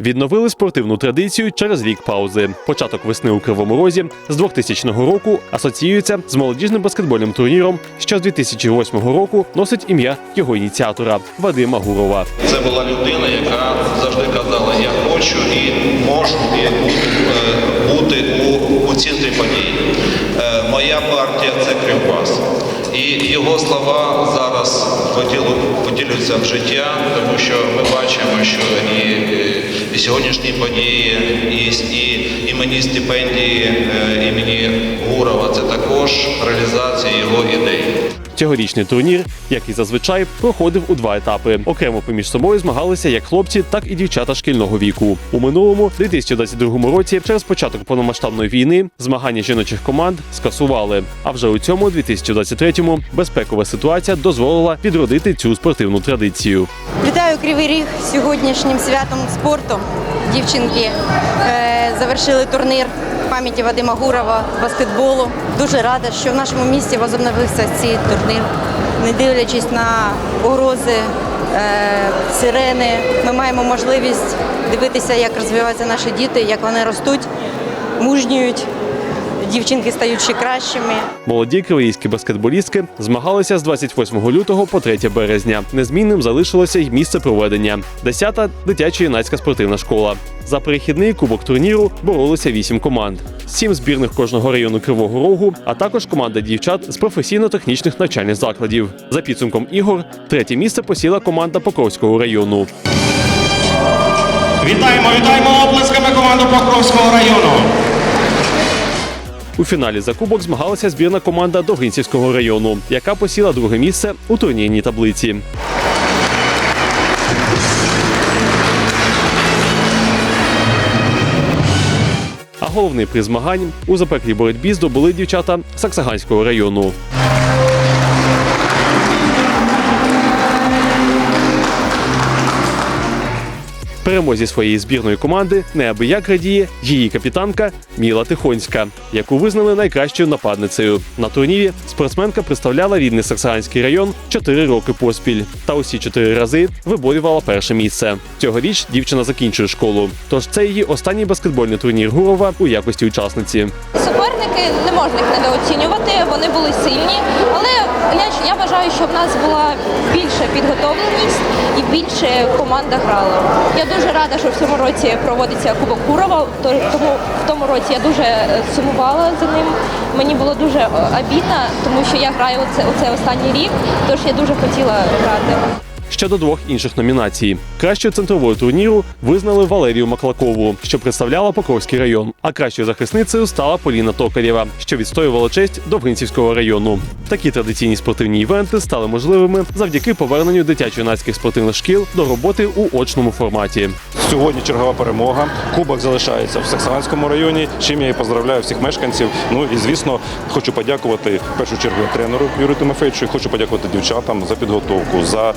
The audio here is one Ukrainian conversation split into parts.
Відновили спортивну традицію через рік паузи. Початок весни у Кривому Розі з 2000 року асоціюється з молодіжним баскетбольним турніром, що з 2008 року носить ім'я його ініціатора Вадима Гурова. Це була людина, яка завжди казала, я хочу і можу і е, бути у, у центрі подій. Е, Моя партія це Кривбас. І його слова зараз втілюються в життя, тому що ми бачимо, що і, е, і сьогоднішні події, і, і імені стипендії е, імені Гурова це також реалізація його ідей. Цьогорічний турнір, як і зазвичай, проходив у два етапи. Окремо поміж собою змагалися як хлопці, так і дівчата шкільного віку. У минулому 2022 році, через початок повномасштабної війни, змагання жіночих команд скасували. А вже у цьому 2023-му безпекова ситуація дозволила відродити цю спортивну традицію. Вітаю Кривий Ріг сьогоднішнім святом спорту. Дівчинки е, завершили турнір пам'яті Вадима Гурова з баскетболу. Дуже рада, що в нашому місті возобновився цей турнір. Не дивлячись на погрози, е, сирени, ми маємо можливість дивитися, як розвиваються наші діти, як вони ростуть, мужніють. Дівчинки стають ще кращими. Молоді кривоїзькі баскетболістки змагалися з 28 лютого по 3 березня. Незмінним залишилося й місце проведення. 10-та дитяча юнацька спортивна школа. За перехідний кубок турніру боролися 8 команд. Сім збірних кожного району Кривого Рогу, а також команда дівчат з професійно-технічних навчальних закладів. За підсумком ігор, третє місце посіла команда Покровського району. Вітаємо, вітаємо оплесками команду Покровського району. У фіналі за кубок змагалася збірна команда Довгинцівського району, яка посіла друге місце у турнірній таблиці. А головний приз змагань у запеклій боротьбі здобули дівчата Саксаганського району. Перемозі своєї збірної команди неабияк радіє її капітанка Міла Тихонська, яку визнали найкращою нападницею. На турнірі спортсменка представляла рідний Саксаганський район 4 роки поспіль та усі 4 рази виборювала перше місце. Цьогоріч дівчина закінчує школу. Тож це її останній баскетбольний турнір Гурова у якості учасниці. Суперники не можна їх недооцінювати, вони були сильні, але я, я вважаю, що в нас була більша підготовленість і більше команда грала. Я дуже рада, що в цьому році проводиться Кубок Курова, тому в тому році я дуже е, сумувала за ним. Мені було дуже е, обідно, тому що я граю оце, оце останній рік, тож я дуже хотіла грати. Щодо двох інших номінацій. Кращою центровою турніру визнали Валерію Маклакову, що представляла Покровський район. А кращою захисницею стала Поліна Токарєва, що відстоювала честь Довгинцівського району. Такі традиційні спортивні івенти стали можливими завдяки поверненню дитячо-юнацьких спортивних шкіл до роботи у очному форматі. Сьогодні чергова перемога. Кубок залишається в Саксаганському районі. Чим я і поздравляю всіх мешканців. Ну і звісно, хочу подякувати в першу чергу тренеру Юрію Тимофеєвичу. і Хочу подякувати дівчатам за підготовку, за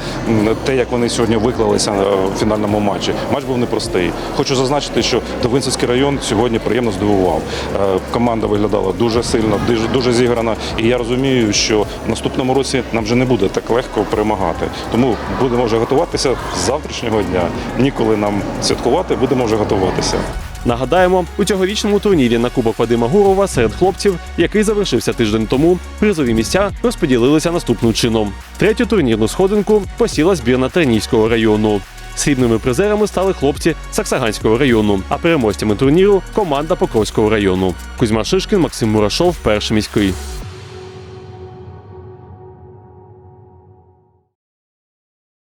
те, як вони сьогодні виклалися е, в фінальному матчі. Матч був непростий. Хочу зазначити, що Довинцевський район сьогодні приємно здивував. Е, Команда виглядала дуже сильно, дуже зіграна. І я розумію, що в наступному році нам вже не буде так легко перемагати. Тому будемо вже готуватися з завтрашнього дня. Ніколи нам святкувати, будемо вже готуватися. Нагадаємо, у цьогорічному турнірі на Кубок Вадима Гурова серед хлопців, який завершився тиждень тому, призові місця розподілилися наступним чином. Третю турнірну сходинку посіла збірна Тернійського району. Срібними призерами стали хлопці Саксаганського району, а переможцями турніру команда Покровського району. Кузьма Шишкін, Максим Мурашов, перший міський.